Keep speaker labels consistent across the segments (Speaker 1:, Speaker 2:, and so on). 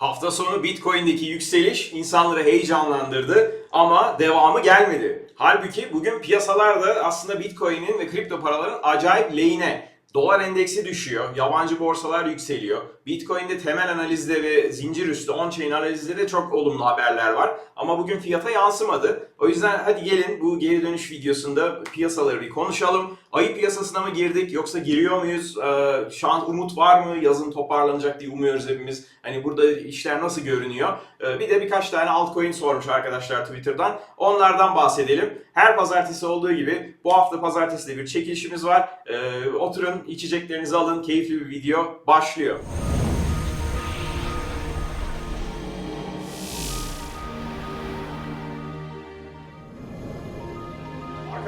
Speaker 1: Hafta sonu Bitcoin'deki yükseliş insanları heyecanlandırdı ama devamı gelmedi. Halbuki bugün piyasalarda aslında Bitcoin'in ve kripto paraların acayip lehine. Dolar endeksi düşüyor, yabancı borsalar yükseliyor. Bitcoin'de temel analizde ve zincir üstü on-chain analizde de çok olumlu haberler var. Ama bugün fiyata yansımadı. O yüzden hadi gelin bu geri dönüş videosunda piyasaları bir konuşalım. Ayı piyasasına mı girdik yoksa giriyor muyuz? Ee, şu an umut var mı? Yazın toparlanacak diye umuyoruz hepimiz. Hani burada işler nasıl görünüyor? Ee, bir de birkaç tane altcoin sormuş arkadaşlar Twitter'dan. Onlardan bahsedelim. Her pazartesi olduğu gibi bu hafta pazartesi de bir çekilişimiz var. Ee, oturun, içeceklerinizi alın. Keyifli bir video başlıyor.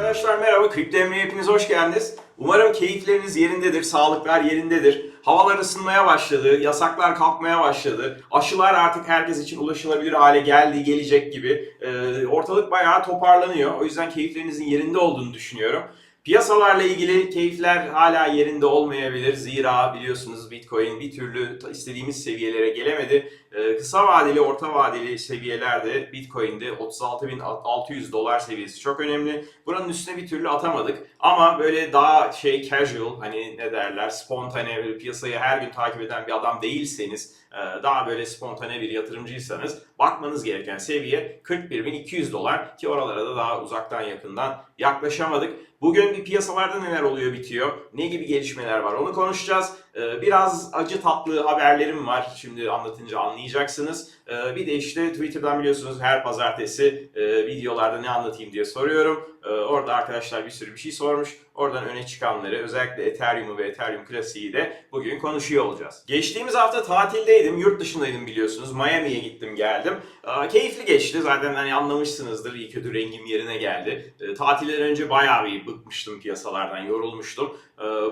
Speaker 1: Arkadaşlar merhaba, Kripto Emre'ye hepiniz hoş geldiniz. Umarım keyifleriniz yerindedir, sağlıklar yerindedir. Havalar ısınmaya başladı, yasaklar kalkmaya başladı. Aşılar artık herkes için ulaşılabilir hale geldi, gelecek gibi. Ee, ortalık bayağı toparlanıyor. O yüzden keyiflerinizin yerinde olduğunu düşünüyorum. Piyasalarla ilgili keyifler hala yerinde olmayabilir. Zira biliyorsunuz Bitcoin bir türlü istediğimiz seviyelere gelemedi. Ee, kısa vadeli, orta vadeli seviyelerde Bitcoin'de 36.600 dolar seviyesi çok önemli. Buranın üstüne bir türlü atamadık. Ama böyle daha şey casual hani ne derler spontane böyle piyasayı her gün takip eden bir adam değilseniz e, daha böyle spontane bir yatırımcıysanız bakmanız gereken seviye 41.200 dolar ki oralara da daha uzaktan yakından yaklaşamadık. Bugün piyasalarda neler oluyor bitiyor, ne gibi gelişmeler var onu konuşacağız. Ee, Biraz acı tatlı haberlerim var. Şimdi anlatınca anlayacaksınız. Ee, Bir de işte Twitter'dan biliyorsunuz her pazartesi e, videolarda ne anlatayım diye soruyorum. Ee, Orada arkadaşlar bir sürü bir şey sormuş. Oradan öne çıkanları özellikle Ethereum'u ve Ethereum klasiği de bugün konuşuyor olacağız. Geçtiğimiz hafta tatildeydim. Yurt dışındaydım biliyorsunuz. Miami'ye gittim geldim. Ee, Keyifli geçti. Zaten hani anlamışsınızdır. İyi kötü rengim yerine geldi. Ee, Tatilden önce bayağı bir bıkmıştım piyasalardan. Yorulmuştum.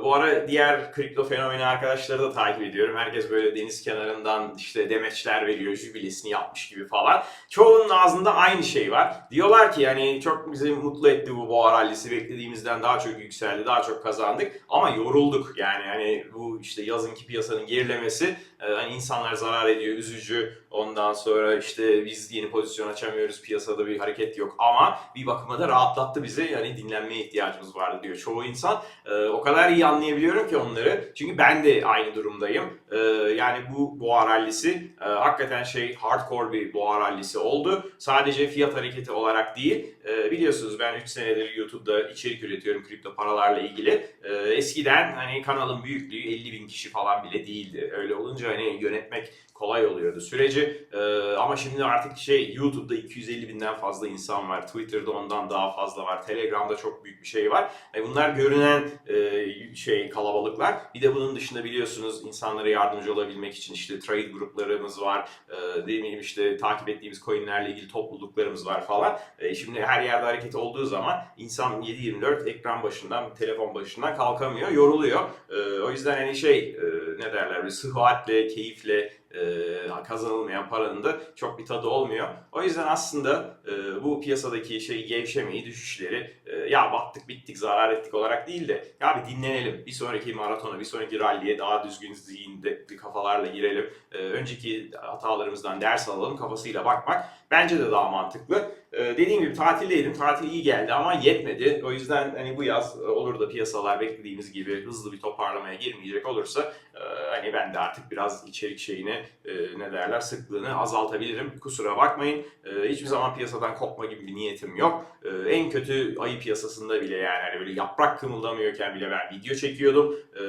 Speaker 1: Bu ara diğer kripto fenomeni arkadaşları da takip ediyorum. Herkes böyle deniz kenarından işte demeçler veriyor, jübilesini yapmış gibi falan. Çoğunun ağzında aynı şey var. Diyorlar ki yani çok bizi mutlu etti bu boğa rallisi. Beklediğimizden daha çok yükseldi, daha çok kazandık. Ama yorulduk yani hani bu işte yazınki piyasanın gerilemesi e, hani insanlar zarar ediyor, üzücü. Ondan sonra işte biz yeni pozisyon açamıyoruz, piyasada bir hareket yok. Ama bir bakıma da rahatlattı bizi. Yani dinlenmeye ihtiyacımız vardı diyor çoğu insan. Ee, o kadar iyi anlayabiliyorum ki onları. Çünkü ben de aynı durumdayım. Ee, yani bu boğa rallisi e, hakikaten şey hardcore bir boğa rallisi oldu. Sadece fiyat hareketi olarak değil. E, biliyorsunuz ben 3 senedir YouTube'da içerik üretiyorum kripto paralarla ilgili. E, eskiden hani kanalın büyüklüğü 50 bin kişi falan bile değildi. Öyle olunca hani yönetmek kolay oluyordu süreci. Ee, ama şimdi artık şey YouTube'da 250 binden fazla insan var. Twitter'da ondan daha fazla var. Telegram'da çok büyük bir şey var. E, bunlar görünen e, şey kalabalıklar. Bir de bunun dışında biliyorsunuz insanlara yardımcı olabilmek için işte trade gruplarımız var. E, değil mi işte takip ettiğimiz coinlerle ilgili topluluklarımız var falan. E, şimdi her yerde hareket olduğu zaman insan 7-24 ekran başından, telefon başından kalkamıyor, yoruluyor. E, o yüzden hani şey e, ne derler böyle sıhhatle, keyifle e, kazanılmayan paranın da çok bir tadı olmuyor. O yüzden aslında e, bu piyasadaki şey gevşemeyi, düşüşleri e, ya battık bittik zarar ettik olarak değil de ya bir dinlenelim. Bir sonraki maratona, bir sonraki ralliye daha düzgün zihinde kafalarla girelim. E, önceki hatalarımızdan ders alalım kafasıyla bakmak bence de daha mantıklı. E, dediğim gibi tatildeydim. Tatil iyi geldi ama yetmedi. O yüzden hani bu yaz e, olur da piyasalar beklediğimiz gibi hızlı bir toparlamaya girmeyecek olursa hani ben de artık biraz içerik şeyini e, ne derler sıklığını azaltabilirim. Kusura bakmayın. E, hiçbir zaman piyasadan kopma gibi bir niyetim yok. E, en kötü ayı piyasasında bile yani hani böyle yaprak kımıldamıyorken bile ben video çekiyordum. E,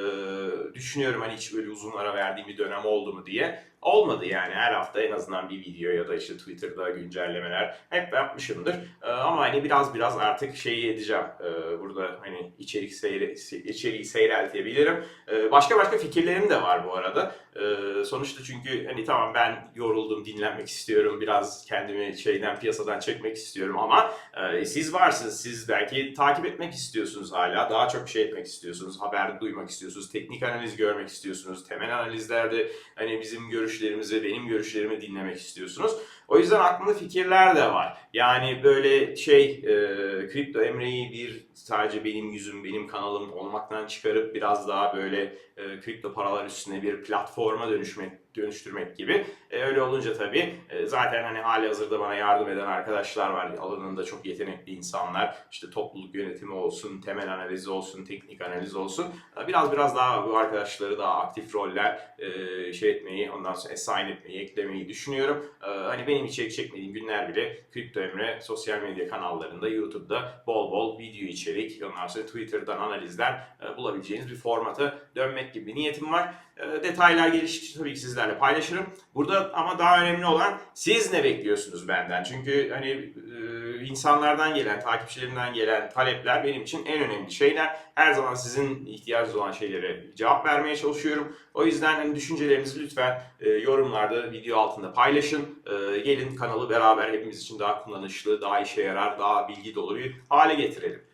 Speaker 1: düşünüyorum hani hiç böyle uzun ara verdiğim bir dönem oldu mu diye. Olmadı yani her hafta en azından bir video ya da işte Twitter'da güncellemeler hep yapmışımdır. Ee, ama hani biraz biraz artık şeyi edeceğim. Ee, burada hani içerik seyre, içeriği seyreltebilirim. Ee, başka başka fikirlerim de var bu arada. Sonuçta çünkü hani tamam ben yoruldum, dinlenmek istiyorum. Biraz kendimi şeyden piyasadan çekmek istiyorum ama e, siz varsınız. Siz belki takip etmek istiyorsunuz hala. Daha çok şey etmek istiyorsunuz. Haber duymak istiyorsunuz. Teknik analiz görmek istiyorsunuz. Temel analizlerde hani bizim görüşlerimizi, benim görüşlerimi dinlemek istiyorsunuz. O yüzden aklımda fikirler de var. Yani böyle şey e, kripto Emre'yi bir sadece benim yüzüm, benim kanalım olmaktan çıkarıp biraz daha böyle e, kripto paralar üstüne bir platforma dönüşmek dönüştürmek gibi. E, öyle olunca tabii e, zaten hani hali hazırda bana yardım eden arkadaşlar var. Alanında çok yetenekli insanlar. İşte topluluk yönetimi olsun, temel analizi olsun, teknik analiz olsun. E, Biraz biraz daha bu arkadaşları daha aktif roller e, şey etmeyi, ondan sonra assign etmeyi, eklemeyi düşünüyorum. E, Hani benim içerik çekmediğim günler bile Kripto Emre sosyal medya kanallarında, YouTube'da bol bol video içerik, ondan sonra Twitter'dan analizler e, bulabileceğiniz bir formata dönmek gibi bir niyetim var. E, Detaylar geliştikçe tabii ki sizlerle paylaşırım. Burada ama daha önemli olan siz ne bekliyorsunuz benden? Çünkü hani e, insanlardan gelen, takipçilerimden gelen talepler benim için en önemli şeyler. Her zaman sizin ihtiyacınız olan şeylere cevap vermeye çalışıyorum. O yüzden hani düşüncelerinizi lütfen e, yorumlarda, video altında paylaşın. E, gelin kanalı beraber hepimiz için daha kullanışlı, daha işe yarar, daha bilgi dolu bir hale getirelim.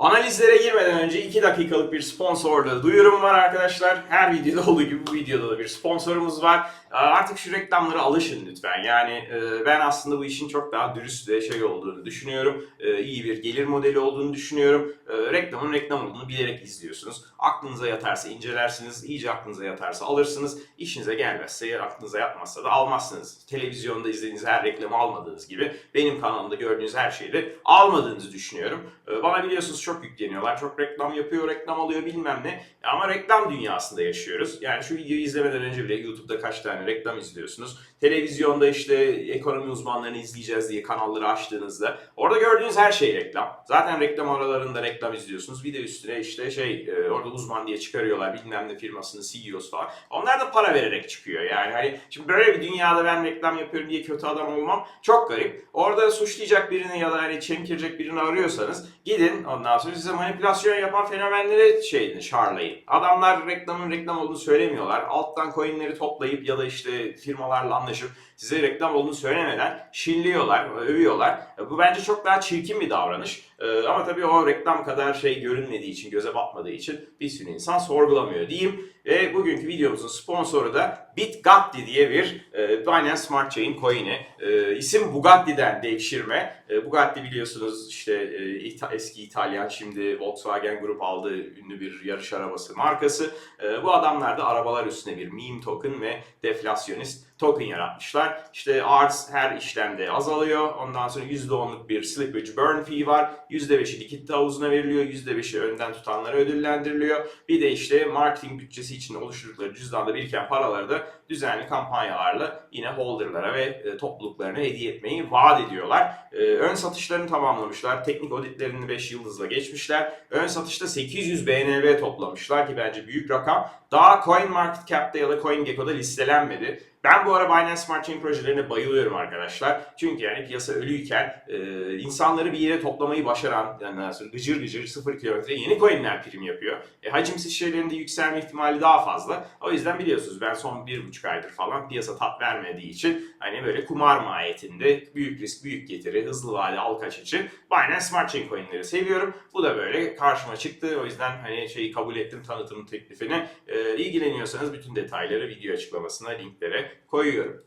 Speaker 1: Analizlere girmeden önce 2 dakikalık bir sponsorlu duyurum var arkadaşlar. Her videoda olduğu gibi bu videoda da bir sponsorumuz var. Ee, Artık şu reklamlara alışın lütfen. Yani e, ben aslında bu işin çok daha dürüst ve şey olduğunu düşünüyorum. E, İyi bir gelir modeli olduğunu düşünüyorum. E, Reklamın reklam olduğunu bilerek izliyorsunuz. Aklınıza yatarsa incelersiniz. iyice aklınıza yatarsa alırsınız. İşinize gelmezse ya aklınıza yatmazsa da almazsınız. Televizyonda izlediğiniz her reklamı almadığınız gibi benim kanalımda gördüğünüz her şeyi de almadığınızı düşünüyorum. Bana biliyorsunuz çok yükleniyorlar. Çok reklam yapıyor, reklam alıyor bilmem ne. Ama reklam dünyasında yaşıyoruz. Yani şu videoyu izlemeden önce bile YouTube'da kaç tane reklam izliyorsunuz. Televizyonda işte ekonomi uzmanlarını izleyeceğiz diye kanalları açtığınızda orada gördüğünüz her şey reklam. Zaten reklam aralarında reklam izliyorsunuz. Bir de üstüne işte şey e, orada uzman diye çıkarıyorlar bilmem ne firmasının CEO'su falan. Onlar da para vererek çıkıyor yani. Hani şimdi böyle bir dünyada ben reklam yapıyorum diye kötü adam olmam çok garip. Orada suçlayacak birini ya da hani çemkirecek birini arıyorsanız gidin ondan sonra size manipülasyon yapan fenomenleri şeyini şarlayın. Adamlar reklamın reklam olduğunu söylemiyorlar. Alttan coinleri toplayıp ya da işte firmalarla de jeu. Size reklam olduğunu söylemeden şinliyorlar, övüyorlar. Bu bence çok daha çirkin bir davranış. Ee, ama tabii o reklam kadar şey görünmediği için, göze batmadığı için bir sürü insan sorgulamıyor diyeyim. Ve bugünkü videomuzun sponsoru da BitGatti diye bir e, Binance Smart Chain coin'i. E, isim Bugatti'den devşirme. E, Bugatti biliyorsunuz işte e, eski İtalyan şimdi Volkswagen Group aldığı ünlü bir yarış arabası markası. E, bu adamlar da arabalar üstüne bir meme token ve deflasyonist token yaratmışlar. İşte arz her işlemde azalıyor. Ondan sonra %10'luk bir slippage burn fee var. %5'i likit havuzuna veriliyor. %5'i önden tutanlara ödüllendiriliyor. Bir de işte marketing bütçesi için oluşturdukları cüzdanda biriken paraları da düzenli kampanyalarla yine holderlara ve e, topluluklarına hediye etmeyi vaat ediyorlar. E, ön satışlarını tamamlamışlar. Teknik auditlerini 5 yıldızla geçmişler. Ön satışta 800 BNB toplamışlar ki bence büyük rakam. Daha CoinMarketCap'te ya da CoinGecko'da listelenmedi. Ben bu ara Binance Smart Chain projelerine bayılıyorum arkadaşlar. Çünkü yani piyasa ölüyken e, insanları bir yere toplamayı başaran, yani nasıl gıcır gıcır 0 kilometre yeni coinler prim yapıyor. E, hacimsiz şeylerin de yükselme ihtimali daha fazla. O yüzden biliyorsunuz ben son bir buçuk aydır falan piyasa tat vermediği için hani böyle kumar mahiyetinde büyük risk, büyük getiri, hızlı vade al kaç için Binance Smart Chain coinleri seviyorum. Bu da böyle karşıma çıktı. O yüzden hani şeyi kabul ettim tanıtım teklifini. E, ilgileniyorsanız bütün detayları video açıklamasına linklere koyuyorum.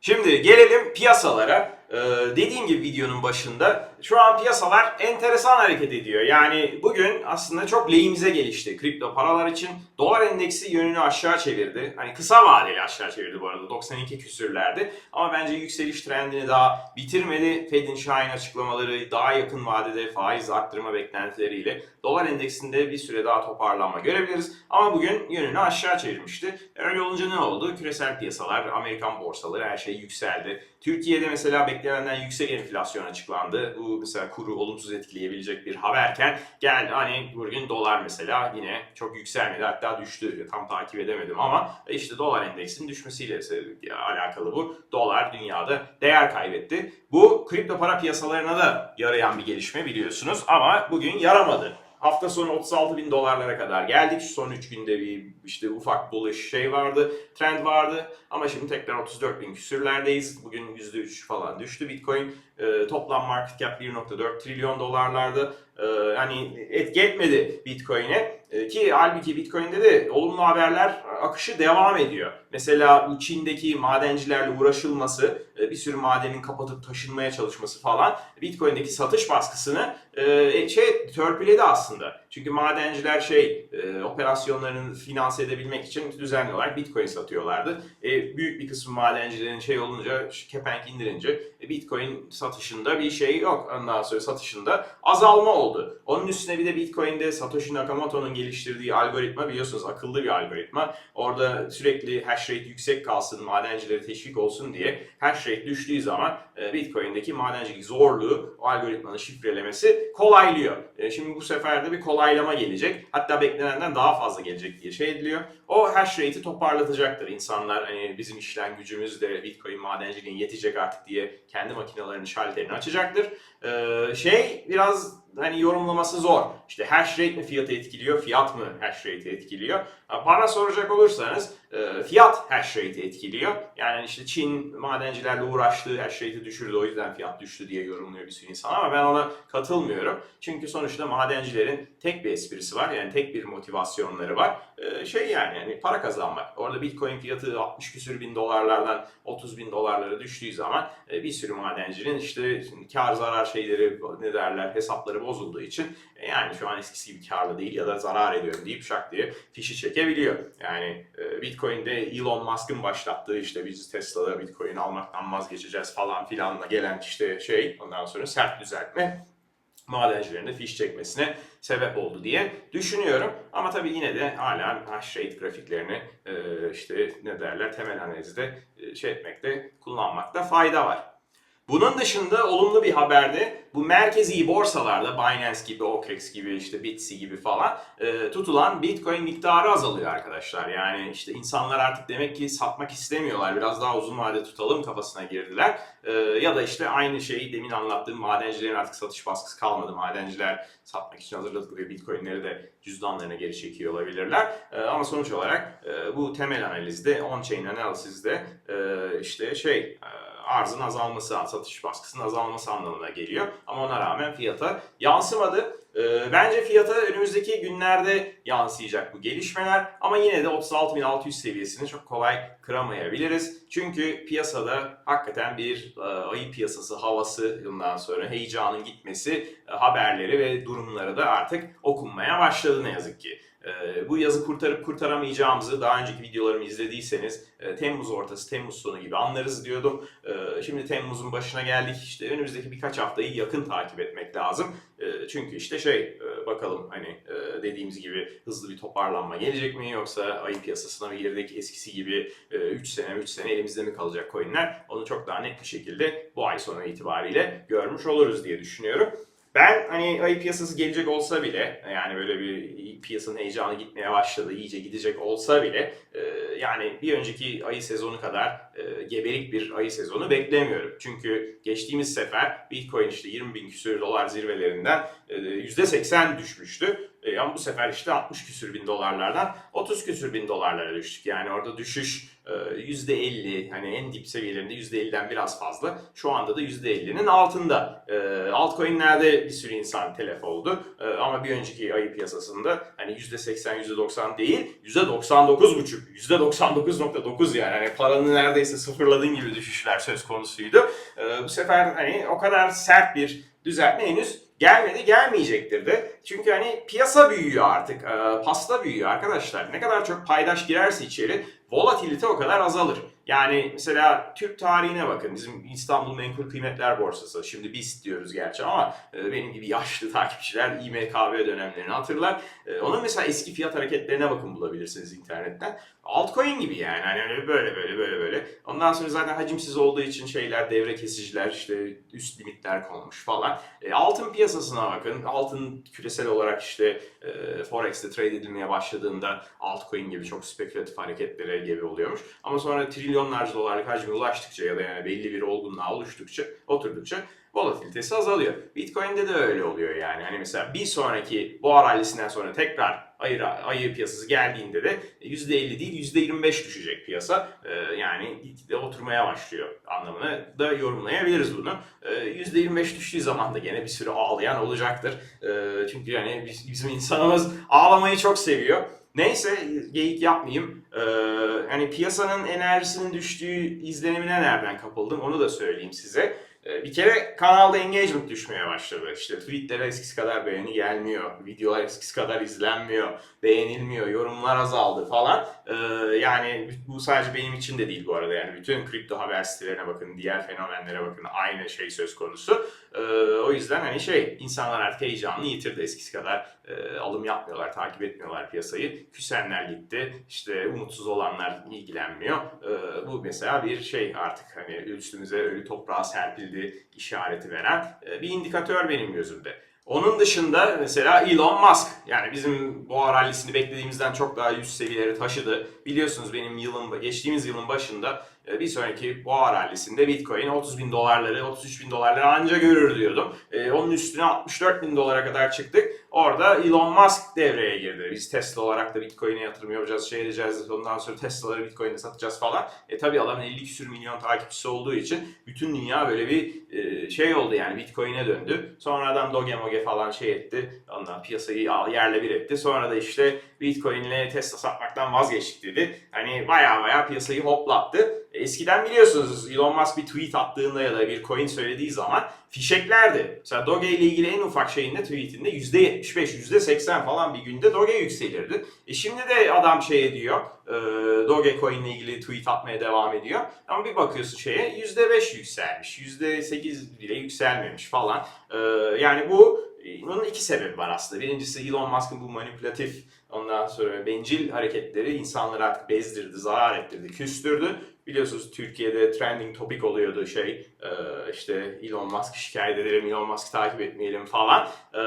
Speaker 1: Şimdi gelelim piyasalara. Ee, dediğim gibi videonun başında şu an piyasalar enteresan hareket ediyor. Yani bugün aslında çok lehimize gelişti kripto paralar için. Dolar endeksi yönünü aşağı çevirdi. Hani kısa vadeli aşağı çevirdi bu arada 92 küsürlerdi. Ama bence yükseliş trendini daha bitirmedi. Fed'in Şahin açıklamaları daha yakın vadede faiz arttırma beklentileriyle dolar endeksinde bir süre daha toparlanma görebiliriz. Ama bugün yönünü aşağı çevirmişti. Öyle olunca ne oldu? Küresel piyasalar, Amerikan borsaları her şey yükseldi. Türkiye'de mesela beklenenden yüksek enflasyon açıklandı. Bu mesela kuru olumsuz etkileyebilecek bir haberken geldi hani bugün dolar mesela yine çok yükselmedi hatta düştü. Tam takip edemedim ama işte dolar endeksinin düşmesiyle alakalı bu. Dolar dünyada değer kaybetti. Bu kripto para piyasalarına da yarayan bir gelişme biliyorsunuz ama bugün yaramadı. Hafta sonu 36 bin dolarlara kadar geldik. Son 3 günde bir işte ufak bullish şey vardı, trend vardı. Ama şimdi tekrar 34 bin küsürlerdeyiz. Bugün %3 falan düştü Bitcoin. Ee, toplam market cap 1.4 trilyon dolarlarda. E, hani etki etmedi Bitcoin'e. E, ki halbuki Bitcoin'de de olumlu haberler akışı devam ediyor. Mesela bu Çin'deki madencilerle uğraşılması, e, bir sürü madenin kapatıp taşınmaya çalışması falan Bitcoin'deki satış baskısını e, şey törpüledi aslında. Çünkü madenciler şey e, operasyonlarını finanse edebilmek için düzenli olarak Bitcoin satıyorlardı. E, büyük bir kısmı madencilerin şey olunca kepenk indirince e, Bitcoin satışında bir şey yok. Ondan sonra satışında azalma oldu. Onun üstüne bir de Bitcoin'de Satoshi Nakamoto'nun geliştirdiği algoritma biliyorsunuz akıllı bir algoritma. Orada sürekli hash rate yüksek kalsın, madencilere teşvik olsun diye hash rate düştüğü zaman e, Bitcoin'deki madencilik zorluğu o algoritmanın şifrelemesi kolaylıyor. E, Şimdi bu sefer de bir kolaylama gelecek. Hatta beklenenden daha fazla gelecek diye şey ediliyor. O hash rate'i toparlatacaktır. İnsanlar hani bizim işlem gücümüz de Bitcoin madenciliğin yetecek artık diye kendi makinelerinin şalterini açacaktır. Ee, şey biraz hani yorumlaması zor. İşte hash rate mi fiyatı etkiliyor, fiyat mı hash rate'i etkiliyor? Bana soracak olursanız fiyat hash rate'i etkiliyor. Yani işte Çin madencilerle uğraştığı hash rate'i düşürdü o yüzden fiyat düştü diye yorumluyor bir sürü insan ama ben ona katılmıyorum. Çünkü sonuçta madencilerin tek bir esprisi var yani tek bir motivasyonları var. Ee, şey yani yani para kazanmak. Orada Bitcoin fiyatı 60 küsür bin dolarlardan 30 bin dolarlara düştüğü zaman e, bir sürü madencinin işte kar zarar şeyleri ne derler hesapları bozulduğu için e, yani şu an eskisi gibi karlı değil ya da zarar ediyorum deyip şak diye fişi çekebiliyor. Yani e, Bitcoin'de Elon Musk'ın başlattığı işte biz Tesla'da Bitcoin almaktan vazgeçeceğiz falan filanla gelen işte şey ondan sonra sert düzeltme madencilerin de fiş çekmesine sebep oldu diye düşünüyorum. Ama tabii yine de hala hash rate grafiklerini e, işte ne derler temel analizde e, şey etmekte kullanmakta fayda var. Bunun dışında olumlu bir haberde bu merkezi borsalarda Binance gibi, OKEx gibi, işte Bitsy gibi falan e, tutulan Bitcoin miktarı azalıyor arkadaşlar. Yani işte insanlar artık demek ki satmak istemiyorlar. Biraz daha uzun vade tutalım kafasına girdiler. E, ya da işte aynı şeyi demin anlattığım madencilerin artık satış baskısı kalmadı. Madenciler satmak için hazırladıkları Bitcoin'leri de cüzdanlarına geri çekiyor olabilirler. E, ama sonuç olarak e, bu temel analizde, on-chain analizde e, işte şey... E, arzın azalması, satış baskısının azalması anlamına geliyor. Ama ona rağmen fiyata yansımadı. Ee, bence fiyata önümüzdeki günlerde yansıyacak bu gelişmeler ama yine de 36.600 seviyesini çok kolay kıramayabiliriz. Çünkü piyasada hakikaten bir e, ayı piyasası havası bundan sonra heyecanın gitmesi e, haberleri ve durumları da artık okunmaya başladı ne yazık ki. Ee, bu yazı kurtarıp kurtaramayacağımızı daha önceki videolarımı izlediyseniz e, Temmuz ortası, Temmuz sonu gibi anlarız diyordum. Ee, şimdi Temmuz'un başına geldik. İşte önümüzdeki birkaç haftayı yakın takip etmek lazım. Ee, çünkü işte şey e, bakalım hani e, dediğimiz gibi hızlı bir toparlanma gelecek mi yoksa ayı piyasasına mı girdik eskisi gibi 3 sene 3 sene elimizde mi kalacak coinler? Onu çok daha net bir şekilde bu ay sonu itibariyle görmüş oluruz diye düşünüyorum. Ben hani ayı piyasası gelecek olsa bile yani böyle bir piyasanın heyecanı gitmeye başladı iyice gidecek olsa bile e, yani bir önceki ayı sezonu kadar e, geberik bir ayı sezonu beklemiyorum. Çünkü geçtiğimiz sefer Bitcoin işte 20 bin küsür dolar zirvelerinden e, %80 düşmüştü. E, ama bu sefer işte 60 küsür bin dolarlardan 30 küsür bin dolarlara düştük. Yani orada düşüş %50 hani en dip seviyelerinde %50'den biraz fazla. Şu anda da %50'nin altında. E, altcoin'lerde bir sürü insan telef oldu. E, ama bir önceki ayı piyasasında hani %80 %90 değil %99,5 %99.9 yani hani paranı neredeyse sıfırladığın gibi düşüşler söz konusuydu. Bu sefer hani o kadar sert bir düzeltme henüz gelmedi gelmeyecektir de. Çünkü hani piyasa büyüyor artık. E, pasta büyüyor arkadaşlar. Ne kadar çok paydaş girerse içeri volatilite o kadar azalır. Yani mesela Türk tarihine bakın. Bizim İstanbul Menkul Kıymetler Borsası. Şimdi BIST diyoruz gerçi ama e, benim gibi yaşlı takipçiler İMKB dönemlerini hatırlar. E, onun mesela eski fiyat hareketlerine bakın bulabilirsiniz internetten. Altcoin gibi yani. Hani böyle böyle böyle böyle. Ondan sonra zaten hacimsiz olduğu için şeyler devre kesiciler işte üst limitler konmuş falan. E, altın piyasasına bakın. Altın küresel olarak işte Forex'te trade edilmeye başladığında altcoin gibi çok spekülatif hareketlere gebe oluyormuş. Ama sonra trilyon milyonlarca dolarlık hacme ulaştıkça ya da yani belli bir olgunluğa oluştukça, oturdukça volatilitesi azalıyor. Bitcoin'de de öyle oluyor yani. Hani mesela bir sonraki boğa rallisinden sonra tekrar ayı, ayı piyasası geldiğinde de %50 değil %25 düşecek piyasa. Ee, yani gitgide oturmaya başlıyor anlamına da yorumlayabiliriz bunu. Ee, %25 düştüğü zaman da gene bir sürü ağlayan olacaktır. Ee, çünkü yani biz- bizim insanımız ağlamayı çok seviyor. Neyse geyik yapmayayım. Ee, hani piyasanın enerjisinin düştüğü izlenimine nereden kapıldım onu da söyleyeyim size. Ee, Bir kere kanalda engagement düşmeye başladı. İşte tweetlere eskisi kadar beğeni gelmiyor. Videolar eskisi kadar izlenmiyor. Beğenilmiyor. Yorumlar azaldı falan. Ee, yani bu sadece benim için de değil bu arada. Yani bütün kripto haber sitelerine bakın, diğer fenomenlere bakın. Aynı şey söz konusu. Ee, o yüzden hani şey insanlar artık heyecanını yitirdi. Eskisi kadar e, alım yapmıyorlar, takip etmiyorlar piyasayı. Küsenler gitti. İşte umutsuz olanlar ilgilenmiyor. Ee, bu mesela bir şey artık hani üstümüze ölü toprağa serpildi işareti veren e, bir indikatör benim gözümde. Onun dışında mesela Elon Musk yani bizim boğa rallisini beklediğimizden çok daha üst seviyeleri taşıdı. Biliyorsunuz benim yılın geçtiğimiz yılın başında bir sonraki boğa rallisinde Bitcoin 30 bin dolarları 33 bin dolarları anca görür diyordum. E, Onun üstüne 64 bin dolara kadar çıktık. Orada Elon Musk devreye girdi. Biz Tesla olarak da Bitcoin'e yatırım yapacağız, şey edeceğiz. Ondan sonra Tesla'ları Bitcoin'e satacağız falan. E tabi adamın 50 küsür milyon takipçisi olduğu için bütün dünya böyle bir e, şey oldu yani Bitcoin'e döndü. Sonra adam Doge Moge falan şey etti. Ondan piyasayı yerle bir etti. Sonra da işte Bitcoin'le Tesla satmaktan vazgeçtik dedi. Hani baya baya piyasayı hoplattı. Eskiden biliyorsunuz Elon Musk bir tweet attığında ya da bir coin söylediği zaman fişeklerdi. Mesela Doge ile ilgili en ufak şeyinde tweetinde %75, %80 falan bir günde Doge yükselirdi. E şimdi de adam şey ediyor, e, Doge coin ile ilgili tweet atmaya devam ediyor. Ama bir bakıyorsun şeye %5 yükselmiş, %8 bile yükselmemiş falan. E, yani bu bunun iki sebebi var aslında. Birincisi Elon Musk'ın bu manipülatif ondan sonra bencil hareketleri insanları artık bezdirdi, zarar ettirdi, küstürdü. Biliyorsunuz Türkiye'de trending topic oluyordu şey e, işte Elon Musk şikayet edelim, Elon Musk'ı takip etmeyelim falan. E,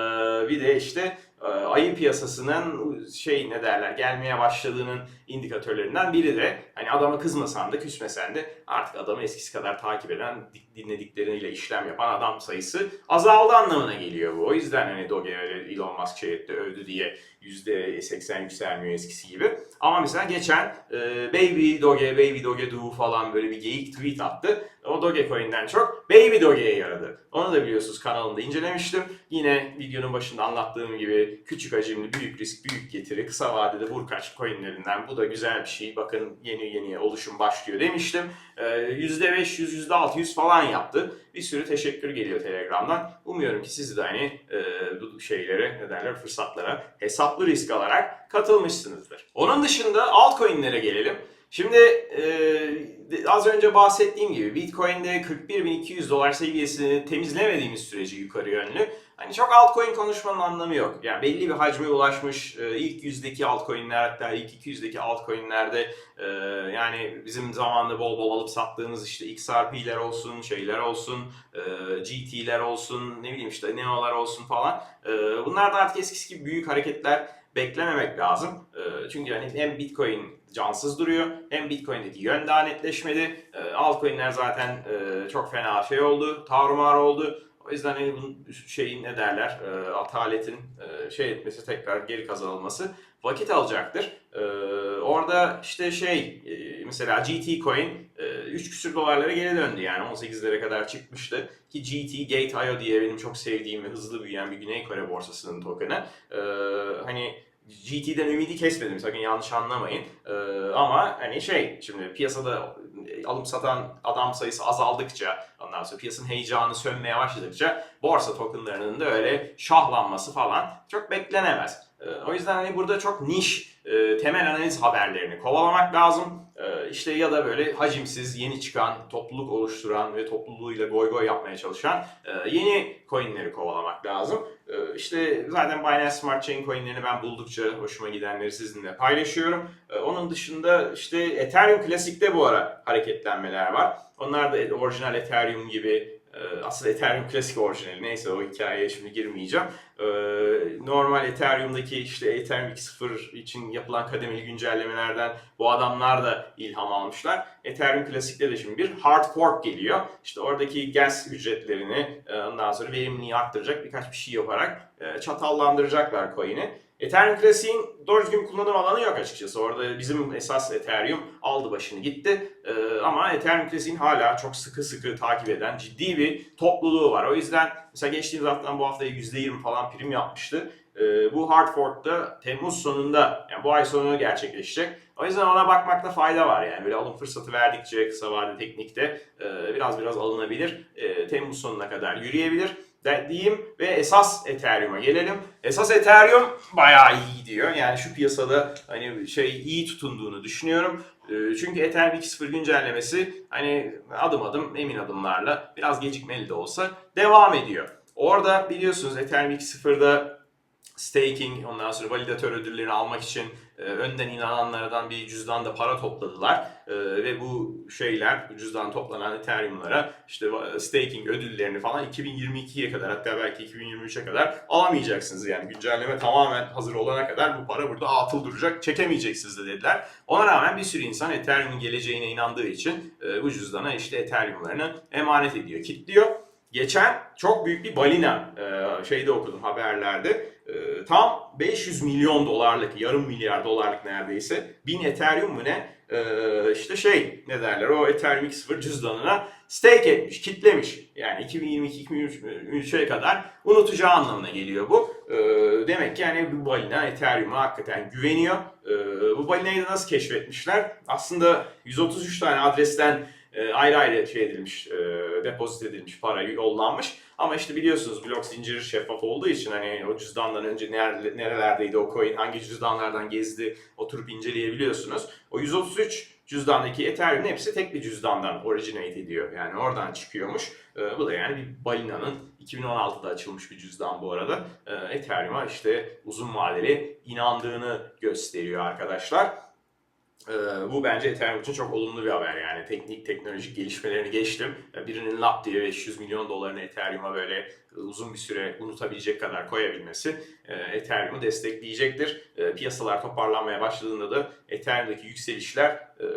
Speaker 1: bir de işte e, ayı piyasasının şey ne derler gelmeye başladığının indikatörlerinden biri de hani adama kızmasan da küsmesen de artık adamı eskisi kadar takip eden dik- dinledikleriyle işlem yapan adam sayısı azaldı anlamına geliyor bu. O yüzden hani Doge Elon Musk şey etti övdü diye %80 yükselmiyor eskisi gibi. Ama mesela geçen e, Baby Doge, Baby Doge Do falan böyle bir geyik tweet attı. O Dogecoin'den çok Baby Doge'ye yaradı. Onu da biliyorsunuz kanalımda incelemiştim. Yine videonun başında anlattığım gibi küçük hacimli, büyük risk, büyük getiri, kısa vadede vurkaç coinlerinden bu da güzel bir şey. Bakın yeni yeni oluşum başlıyor demiştim. Ee, %500, %600 falan yaptı. Bir sürü teşekkür geliyor Telegram'dan. Umuyorum ki siz de hani e, bu şeylere, ne derler, fırsatlara hesaplı risk alarak katılmışsınızdır. Onun dışında altcoin'lere gelelim. Şimdi e, az önce bahsettiğim gibi Bitcoin'de 41.200 dolar seviyesini temizlemediğimiz sürece yukarı yönlü hani çok altcoin konuşmanın anlamı yok. Yani belli bir hacme ulaşmış e, ilk yüzdeki altcoin'ler hatta ilk 200'deki altcoin'lerde e, yani bizim zamanında bol bol alıp sattığımız işte XRP'ler olsun, şeyler olsun, e, GT'ler olsun, ne bileyim işte Neo'lar olsun falan. Bunlar da artık eskisi gibi büyük hareketler beklememek lazım. Çünkü hani hem Bitcoin cansız duruyor hem Bitcoin'deki yön daha netleşmedi. Altcoin'ler zaten çok fena şey oldu, tarumar oldu. O yüzden hani bunun şeyin ne derler, e, ataletin e, şey etmesi, tekrar geri kazanılması vakit alacaktır. E, orada işte şey, e, mesela GT Coin e, 3 küsür dolarlara geri döndü yani 18'lere kadar çıkmıştı. Ki GT, Gate.io diye benim çok sevdiğim ve hızlı büyüyen bir Güney Kore borsasının token'ı. E, hani GT'den ümidi kesmedim sakın yanlış anlamayın. Ee, ama hani şey şimdi piyasada alım satan adam sayısı azaldıkça ondan sonra piyasanın heyecanı sönmeye başladıkça borsa tokenlarının da öyle şahlanması falan çok beklenemez. Ee, o yüzden hani burada çok niş e, temel analiz haberlerini kovalamak lazım. Ee, işte ya da böyle hacimsiz yeni çıkan topluluk oluşturan ve topluluğuyla goy goy yapmaya çalışan e, yeni coinleri kovalamak lazım. Ee, işte zaten Binance Smart Chain coinlerini ben buldukça hoşuma gidenleri sizinle paylaşıyorum. Ee, Onun dışında işte Ethereum Classic'te bu ara hareketlenmeler var. Onlar da orijinal Ethereum gibi aslında Ethereum klasik orijinali. Neyse o hikayeye şimdi girmeyeceğim. Ee, normal Ethereum'daki işte Ethereum 2.0 için yapılan kademeli güncellemelerden bu adamlar da ilham almışlar. Ethereum klasikte de şimdi bir hard fork geliyor. İşte oradaki gas ücretlerini e, ondan sonra verimliliği arttıracak birkaç bir şey yaparak e, çatallandıracaklar coin'i. Ethereum Classic'in doğru düzgün kullanım alanı yok açıkçası. Orada bizim esas Ethereum aldı başını gitti. Ee, ama Ethereum Classic'in hala çok sıkı sıkı takip eden ciddi bir topluluğu var. O yüzden mesela geçtiğimiz haftadan bu haftaya %20 falan prim yapmıştı. Ee, bu hard fork'ta Temmuz sonunda, yani bu ay sonu gerçekleşecek. O yüzden ona bakmakta fayda var yani. Böyle alım fırsatı verdikçe kısa vadeli teknikte e, biraz biraz alınabilir. E, Temmuz sonuna kadar yürüyebilir diyeyim ve esas Ethereum'a gelelim. Esas Ethereum bayağı iyi gidiyor. Yani şu piyasada hani şey iyi tutunduğunu düşünüyorum. Ee, Çünkü Ethereum 2.0 güncellemesi hani adım adım emin adımlarla biraz gecikmeli de olsa devam ediyor. Orada biliyorsunuz Ethereum 2.0'da staking, ondan sonra validatör ödüllerini almak için e, önden inananlardan bir cüzdanda para topladılar. E, ve bu şeyler, cüzdan toplanan Ethereum'lara işte staking ödüllerini falan 2022'ye kadar hatta belki 2023'e kadar alamayacaksınız. Yani güncelleme tamamen hazır olana kadar bu para burada atıl duracak, çekemeyeceksiniz de dediler. Ona rağmen bir sürü insan Ethereum'un geleceğine inandığı için e, bu cüzdana işte Ethereum'larını emanet ediyor, kilitliyor. Geçen çok büyük bir balina e, şeyde okudum haberlerde. E, tam 500 milyon dolarlık, yarım milyar dolarlık neredeyse 1000 Ethereum mu ne? E, işte şey ne derler o Ethereum 2.0 cüzdanına stake etmiş, kitlemiş. Yani 2022-2023'e kadar unutacağı anlamına geliyor bu. E, demek ki yani bu balina Ethereum'a hakikaten güveniyor. E, bu balinayı da nasıl keşfetmişler? Aslında 133 tane adresten e, ayrı ayrı şey edilmiş, e, depozit edilmiş, para yollanmış. Ama işte biliyorsunuz blok zinciri şeffaf olduğu için hani o cüzdandan önce nerede, nerelerdeydi o coin, hangi cüzdanlardan gezdi oturup inceleyebiliyorsunuz. O 133 cüzdandaki Ethereum'un hepsi tek bir cüzdandan originate ediyor. Yani oradan çıkıyormuş. E, bu da yani bir balinanın 2016'da açılmış bir cüzdan bu arada. E, Ethereum'a işte uzun vadeli inandığını gösteriyor arkadaşlar. Ee, bu bence Ethereum için çok olumlu bir haber yani teknik teknolojik gelişmelerini geçtim. Birinin lap diye 500 milyon dolarını Ethereum'a böyle e, uzun bir süre unutabilecek kadar koyabilmesi e, Ethereum'u destekleyecektir. E, Piyasalar toparlanmaya başladığında da Ethereum'daki yükselişler e,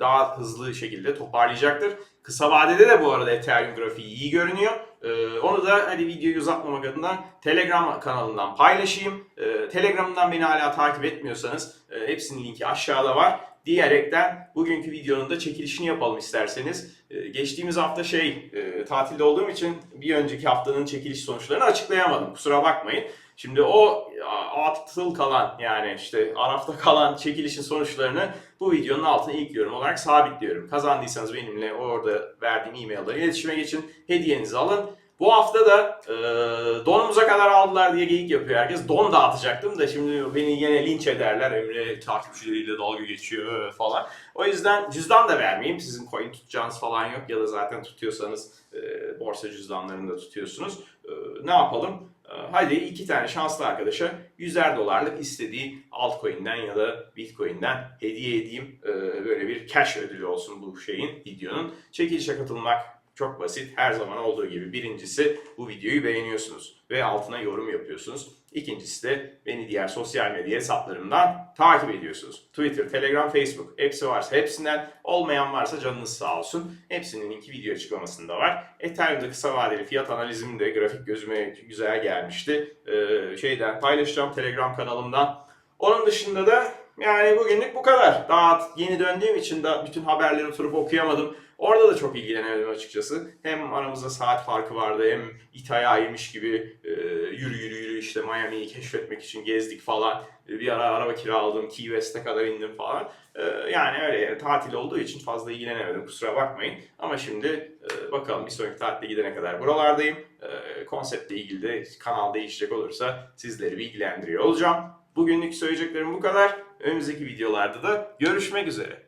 Speaker 1: daha hızlı şekilde toparlayacaktır. Kısa vadede de bu arada Ethereum grafiği iyi görünüyor. Ee, onu da hadi videoyu uzatmamak adına Telegram kanalından paylaşayım. Telegram'dan beni hala takip etmiyorsanız e, hepsinin linki aşağıda var. Diyerekten bugünkü videonun da çekilişini yapalım isterseniz. Ee, geçtiğimiz hafta şey e, tatilde olduğum için bir önceki haftanın çekiliş sonuçlarını açıklayamadım. Kusura bakmayın. Şimdi o atıl kalan yani işte arafta kalan çekilişin sonuçlarını bu videonun altına ilk yorum olarak sabitliyorum. Kazandıysanız benimle orada verdiğim e-mailden iletişime geçin. Hediyenizi alın. Bu hafta da e, donumuza kadar aldılar diye geyik yapıyor herkes. Don dağıtacaktım da şimdi beni yine linç ederler. Emre takipçileriyle dalga geçiyor falan. O yüzden cüzdan da vermeyeyim. Sizin coin tutacağınız falan yok ya da zaten tutuyorsanız e, borsa cüzdanlarını da tutuyorsunuz. E, ne yapalım? E, hadi iki tane şanslı arkadaşa 100'er dolarlık istediği altcoin'den ya da bitcoin'den hediye edeyim. E, böyle bir cash ödülü olsun bu şeyin, videonun. Çekilişe katılmak çok basit. Her zaman olduğu gibi birincisi bu videoyu beğeniyorsunuz ve altına yorum yapıyorsunuz. İkincisi de beni diğer sosyal medya hesaplarımdan takip ediyorsunuz. Twitter, Telegram, Facebook hepsi varsa hepsinden olmayan varsa canınız sağ olsun. Hepsinin linki video açıklamasında var. Ethereum'da kısa vadeli fiyat analizim de grafik gözüme güzel gelmişti. Ee, şeyden paylaşacağım Telegram kanalımdan. Onun dışında da yani bugünlük bu kadar. Daha yeni döndüğüm için de bütün haberleri oturup okuyamadım. Orada da çok ilgilenemedim açıkçası. Hem aramızda saat farkı vardı hem İtalya'ymış gibi e, yürü yürü yürü işte Miami'yi keşfetmek için gezdik falan. E, bir ara araba kiraladım, Key West'e kadar indim falan. E, yani öyle tatil olduğu için fazla ilgilenemedim kusura bakmayın. Ama şimdi e, bakalım bir sonraki tatile gidene kadar buralardayım. E, konseptle ilgili de kanal değişecek olursa sizleri bilgilendiriyor olacağım. Bugünlük söyleyeceklerim bu kadar. Önümüzdeki videolarda da görüşmek üzere.